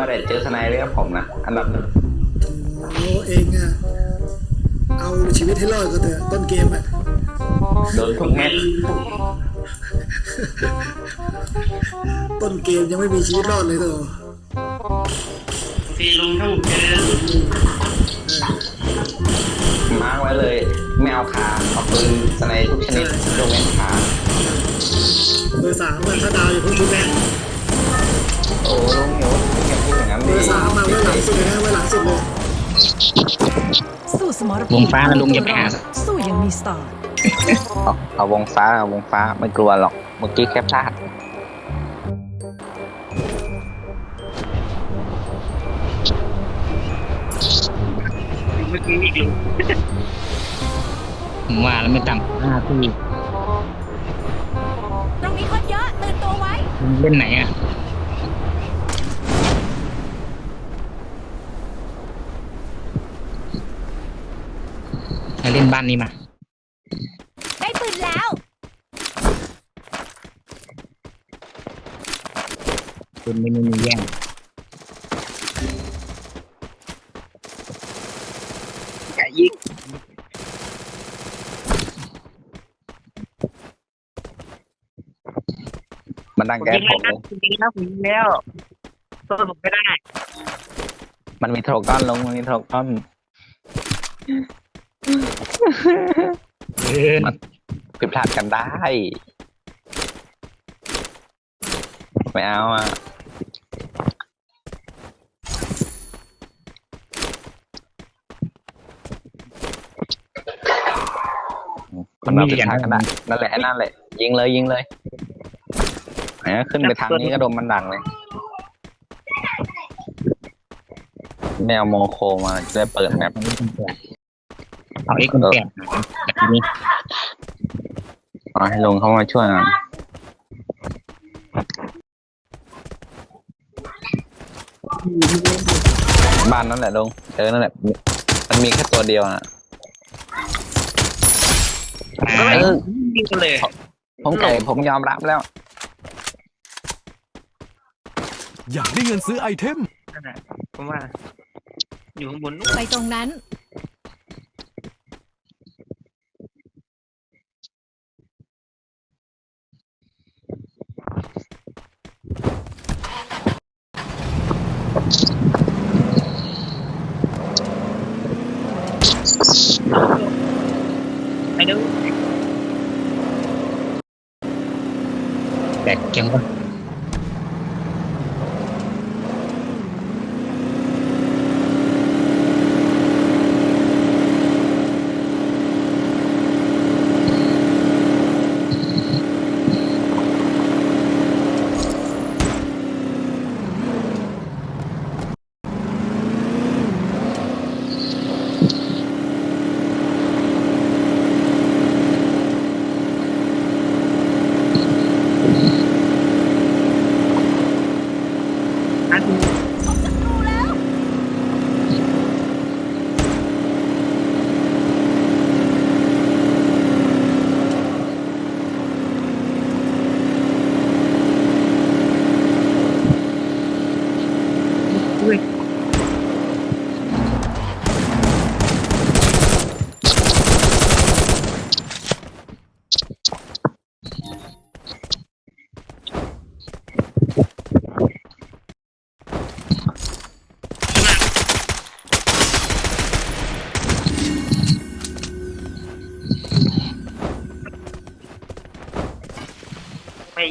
บาเรตเจอสไนเปอร์ผมนะอันดับหนึ่งโอ้เองอะเอาชีวิตให้รอดก็เถอะต้นเกมอะโดนทุกเม็ดต้นเกมยังไม่มีชีวิตรอดเลยเถอะทีลงถ้าผมเจอมาร์กไว้เลย ไม่เอาขาเอาปืนสไนทุกชนิดยกเว้นขาเบอร์สามอะถ้าดาวอย่าเพิ่งพูดแม่โอ้ลุงเหนียวอย่าพูดอย่า งนั้นเบดิอร์สามมาไว้หลังสุดเลยนะไว้หลังสุดเลยสู้สมรวภูงมิฟ้านะลุงอย่าไปหา สู้อยังมีสไตล์เอาเอาวงฟ้าเอาวงฟ้าไม่กลัวหรอกเมื่อกี้แค่พลาดเมื่อกี้อีกลุงผมว่าแล้วไม่ต่ำห้าที่ตรงนี้คนเยอะตื่นตัวไว้ลุงเล่นไหนอะ เล่นบ้านนี้มา ได้ปืนแล้วคุณไม่มีแย่งไก่ยิงมันดังผมแก้ยิงผแล้วมนะผมยิงแล้วผมยิงแล้วตัวผมไม่ได้ มันมีโทรก้อนลง มันมีโทรก้อน เกินผิดพลาดกันได้ ไม่เอาอะมันมาผิดพลาดกันได้นั่นแหละนั่นแหละ ยิงเลยยิงเลยแหมขึ้นไปทางนี้ก็โดนมันดังเลยไม่เอาโมโคมาจะได้เปิดแมปเอาเอ็กซ์คนแปด แบบนี้เอาให้ลงเข้ามาช่วยหน่อยบ้านนั่นแหละลงเออนั่นแหละ มันมีแค่ตัวเดียวนะอ่าเออยิงกันเลยผมไก่ผมยอมรับแล้ว อยากได้เงินซื้อไอเทม นั่นแหละผมว่า อยู่ข้างบนนู้น ไปตรงนั้น แตก button.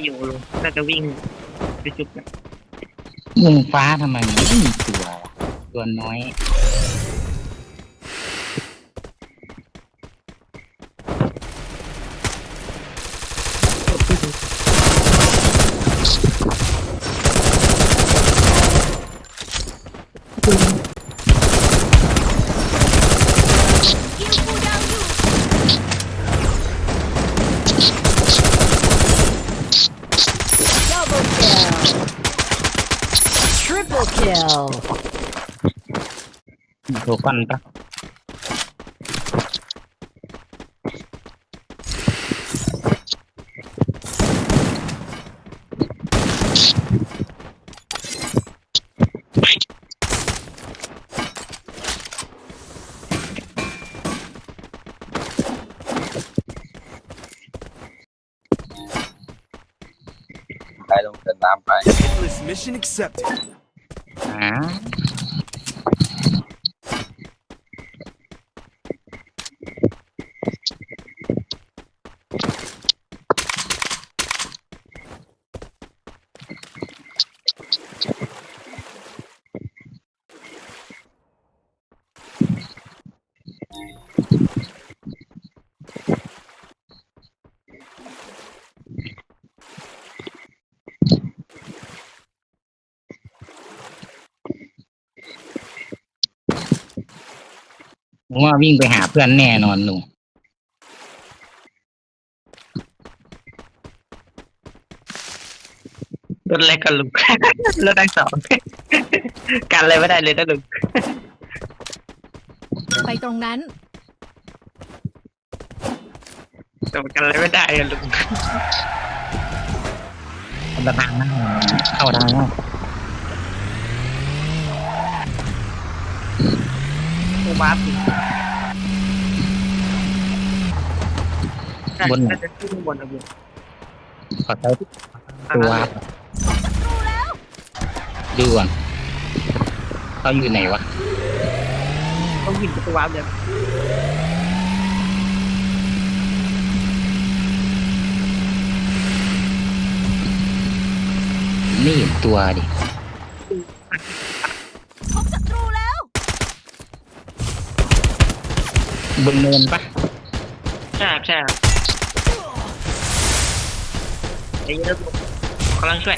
อยู่ลุงน่าจะวิ่งไปจุดนะวงฟ้าทำไมมันไม่มีตัววะตัวน้อยคิ ถูกฟันปะไปลงเดินน้ำไป Mission accepted. ผมว่าวิ่งไปหาเพื่อนแน่นอนลุงรถเล็กกับลุง รถทั้งสอง กันอะไรไม่ได้เลยนะลุงไปตรงนั้น แต่กันอะไรไม่ได้อะลุง คนละทางนะเข้าทางนะ กูมาร์ปบน น่าจะขึ้นบนนะลุงขอใช้ตัวดูก่อนเขาอยู่ไหนวะต้องวิ่งประตูวาร์ปเดี๋ยวนี่เห็นตัวดิ พบศัตรูแล้ว บนเนินปะใช่ครับใช่ครับไอ้เหี้ยลุงกำลังช่วย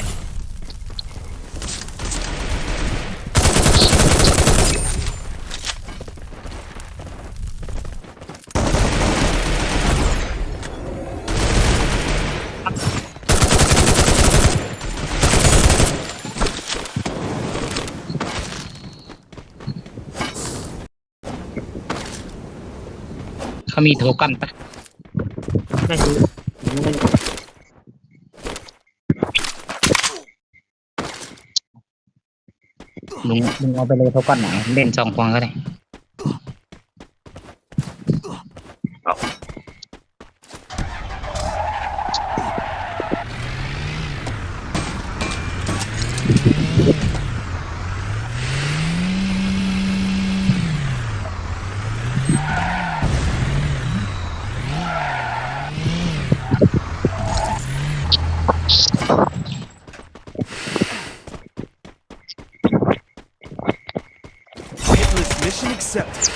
เขามีโทกันปะไม่รู้ไม่รู้ลุงลุงเอาไปเลยโทกันไหนเล่นสองควงก็ได้ Hitless mission accepted.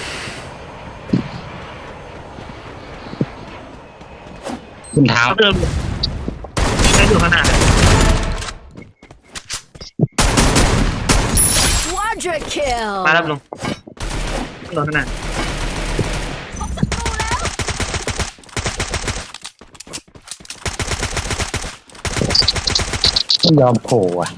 คุณเท้าเขาเดินได้อยู่ขางหนาดเลย Quadra kill มาแล้วลุงอยู่ขางหนาดพบศัตรูแล้วไม่ยอมโผล่อะ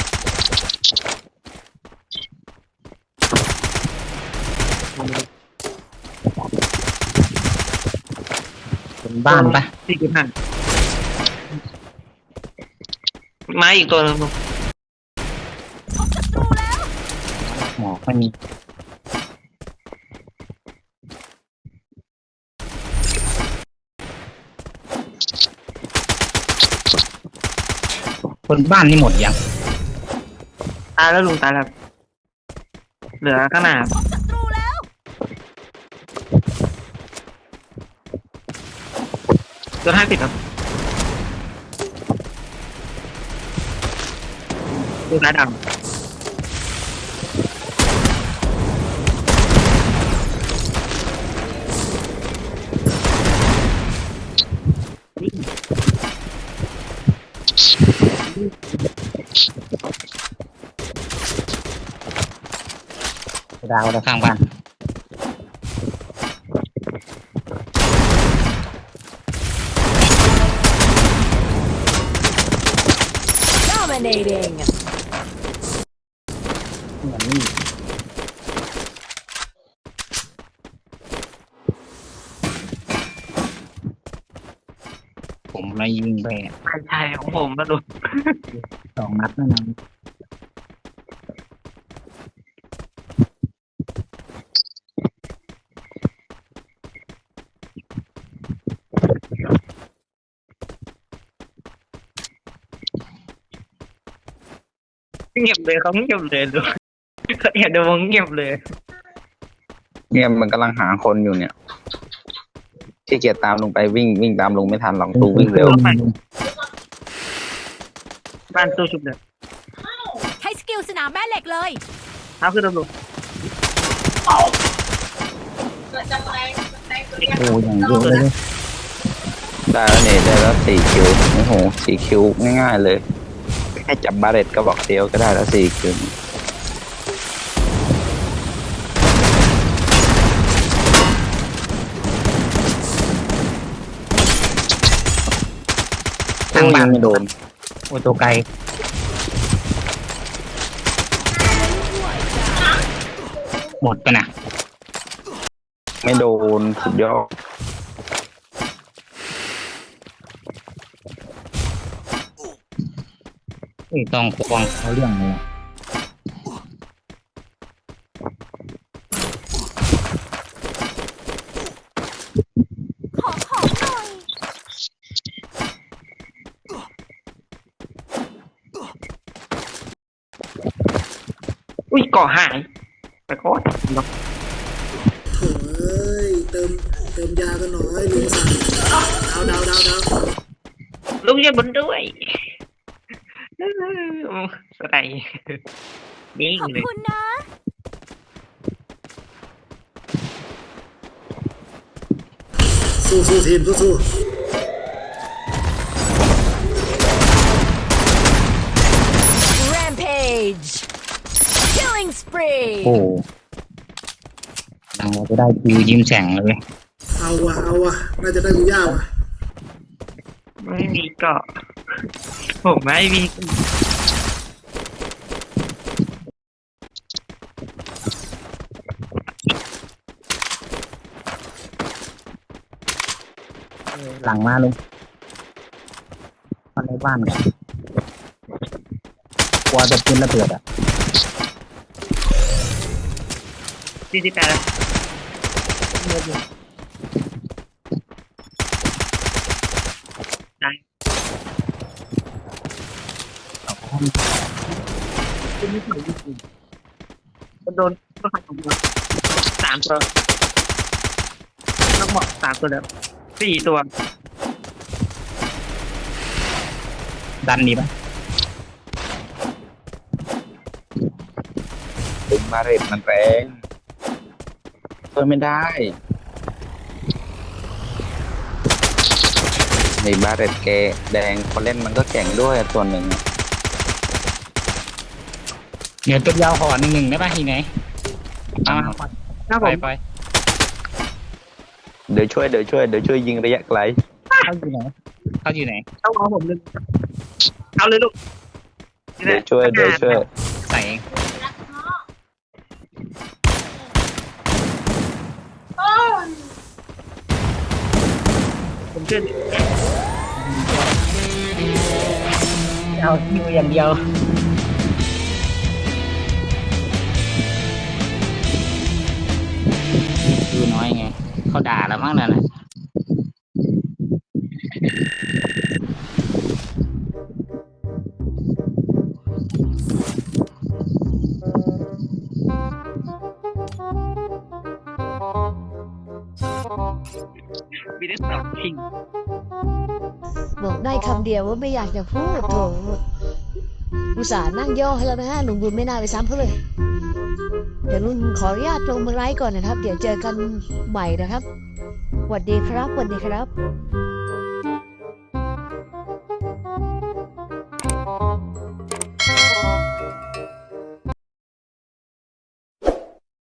บนบ้านปะสี่จุดห้ามาอีกตัวหนึงลุงพบศัตรูแล้วหมอกไม่มีบนบ้านนี่หมดยัง ตายแล้วลุงตายแล้ว เหลือข้างหน้า พบศัตรูแล้ว ตัวห้าสิบครับดูร้ายดำดาวแล้วข้างบ้าน Dominating เหมือนนี่ผมไม่ยิงไปไม่ใช่ของผมนะลุงสองนัดนั่นนะ เงียบเลยเขาเงียบเลยดูเขาแอบดูเงียบเลย เนี่ยมันกำลังหาคนอยู่เนี่ยขี้เกียจตามลงไปวิ่งวิ่งตามลงไม่ทันหรอกตูวิ่งเร็ว บ้านตู้ชุบเลยใช้สกิลสนามแม่เหล็กเลยเท้าขึ้นลงโอ้อย่างเยอะเลยได้แล้วเนี่ยได้แล้วสี่คิวโอ้โหสี่คิวง่ายๆเลย แค่จับบาเรตก็บอกเดียวก็ได้แล้วสี่คิวทางบ้านไม่โดน โอ้ตัวไกลหมดไปนะไม่โดน สุดยอด ไม่ต้องควงเขาเรื่องเลยอะขอของหน่อย อุ้ยเกาะหายไปโคตรโถ่เอ้ยเติมเติมยากันหน่อยลุงสั่งดาวดาวดาวดาวลุงอย่าบนด้วย อะไรนิ่งขอบเลยคุณนะ สู้สู้ทีมสู้สู้แรมเพจ killing spree โอ้ดังเราจะได้คิวยิ้มแฉ่งเลยเอาว่ะเอาว่ะน่าจะได้กูย่าว่ะไม่มีเกาะ ผมไม่มีหลังมาลุงมาในบ้านกันกลัวจะเป็นระเบิดอะสี่สิบแปดแล้ว โดนก็ขัดของเราสามตัวต้องบอกสามตัวแล้วสี่ตัว ดันดีปะดึงบาเรตมันแรงช่วยไม่ได้ในบาเรตแกแดงคนเล่นมันก็แข่งด้วยส่วนหนึ่งอะ เดี๋ยวตัวยาวห่อหนึ่งหนึ่งได้ปะทีไหนมามามาหน้าผไปมไปเดี๋ยวช่วยเดี๋ยวช่วยเดี๋ยวช่วยยิงระยะไกลเขาอยู่ไหนเขาอยู่ไหนต้องเอาผมหนึ่งเอาเลยลูกเดี๋ยวช่วยเดี๋ยวช่วยใส่เองผมเชื่อเอาคิวอย่างเดียวคิว เขาด่าแล้วมั้งนั่นน่ะมีได้สองชิงบอกได้คำเดียวว่าไม่อยากจะพูดโถอุตส่าห์นั่งย่อให้แล้วนะฮะลุงบุญไม่น่าไปซ้ำเขาเลย เดี๋ยวลุงขออนุญาตลงมาไลฟ์ก่อนนะครับ เดี๋ยวเจอกันใหม่นะครับสวัสดีครับสวัสดีครับ